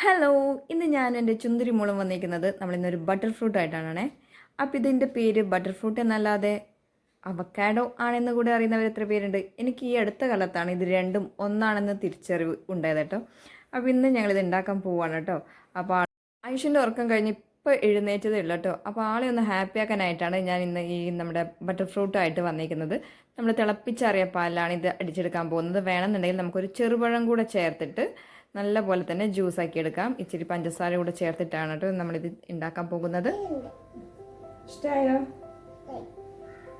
Hello ഇന്ന് ഞാൻ എന്റെ ചുന്തിരി മൂളം വന്നിരിക്കുന്നത് നമ്മളിന്നൊരു ബട്ടർ ഫ്രൂട്ട് ആയിട്ടാണേ അപ്പോൾ ഇതിന്റെ പേര് ബട്ടർ ഫ്രൂട്ട് എന്നല്ലാതെ അവക്കാഡോ ആണെന്ന് കൂടെ അറിയുന്നവർ എത്ര പേരുണ്ട്? എനിക്ക് ഈ അടുത്ത കാലത്താണ് ഇത് രണ്ടും ഒന്നാണെന്ന് തിരിച്ചറിവ് ഉണ്ടായത് കേട്ടോ. അപ്പോൾ ഇന്ന് ഞങ്ങളിത് ഉണ്ടാക്കാൻ പോവാണ് കേട്ടോ. അപ്പോൾ ആയുഷിന്റെ ഉറക്കം കഴിഞ്ഞ് ഇപ്പോൾ എഴുന്നേറ്റതേ ഉള്ളൂ കേട്ടോ. അപ്പോൾ ആളെ ഒന്ന് ഹാപ്പി ആക്കാനായിട്ടാണ് ഞാൻ ഇന്ന് ഈ നമ്മുടെ ബട്ടർ ഫ്രൂട്ടായിട്ട് വന്നിരിക്കുന്നത്. നമ്മൾ തിളപ്പിച്ചറിയ പാലിലാണ് ഇത് അടിച്ചെടുക്കാൻ പോകുന്നത്. വേണമെന്നുണ്ടെങ്കിൽ നമുക്കൊരു ചെറുപഴം കൂടെ ചേർത്തിട്ട് നല്ല പോലെ തന്നെ ജ്യൂസ് ആക്കി എടുക്കാം. ഇച്ചിരി പഞ്ചസാര കൂടെ ചേർത്തിട്ടാണ് കേട്ടോ നമ്മളിത് ഉണ്ടാക്കാൻ പോകുന്നത്. ഇഷ്ടമായോ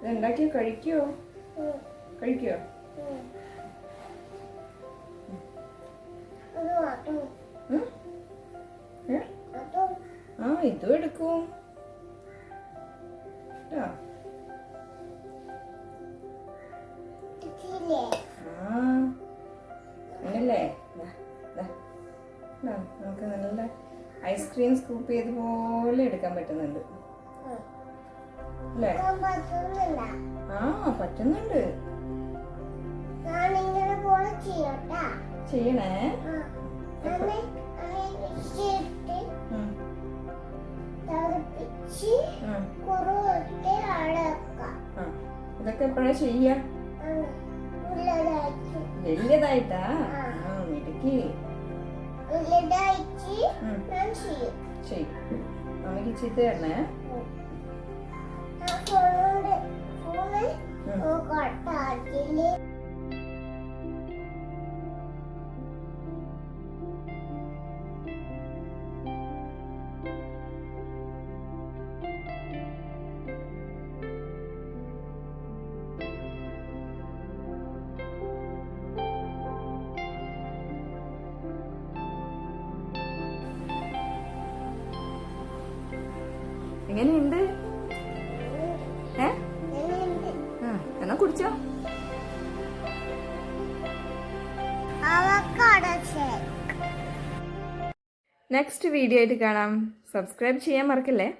ഇതുണ്ടാക്കിയോ കഴിക്കോ? കഴിക്കുമോ കഴിക്കുമോ? ആ ഇതും എടുക്കും. കേട്ടോ ഐസ്ക്രീം സ്കൂപ്പ് ചെയ്ത് പോലെ എടുക്കാൻ പറ്റുന്നുണ്ട്. അല്ലേ? ആ പറ്റുന്നുണ്ട്. ചെയ്യണേ. ഇതൊക്കെ എപ്പോഴാ ചെയ്യാ? വലിയതായിട്ടാ? ആ. മിടുക്കി. ചെയ്യും. ചെയ് അമ്മയ്ക്ക് ചീത്ത തരണേ എങ്ങനെയുണ്ട്? ഏ? എന്നാ കുടിച്ചോ. നെക്സ്റ്റ് വീഡിയോ ആയിട്ട് കാണാം. സബ്സ്ക്രൈബ് ചെയ്യാൻ മറക്കല്ലേ?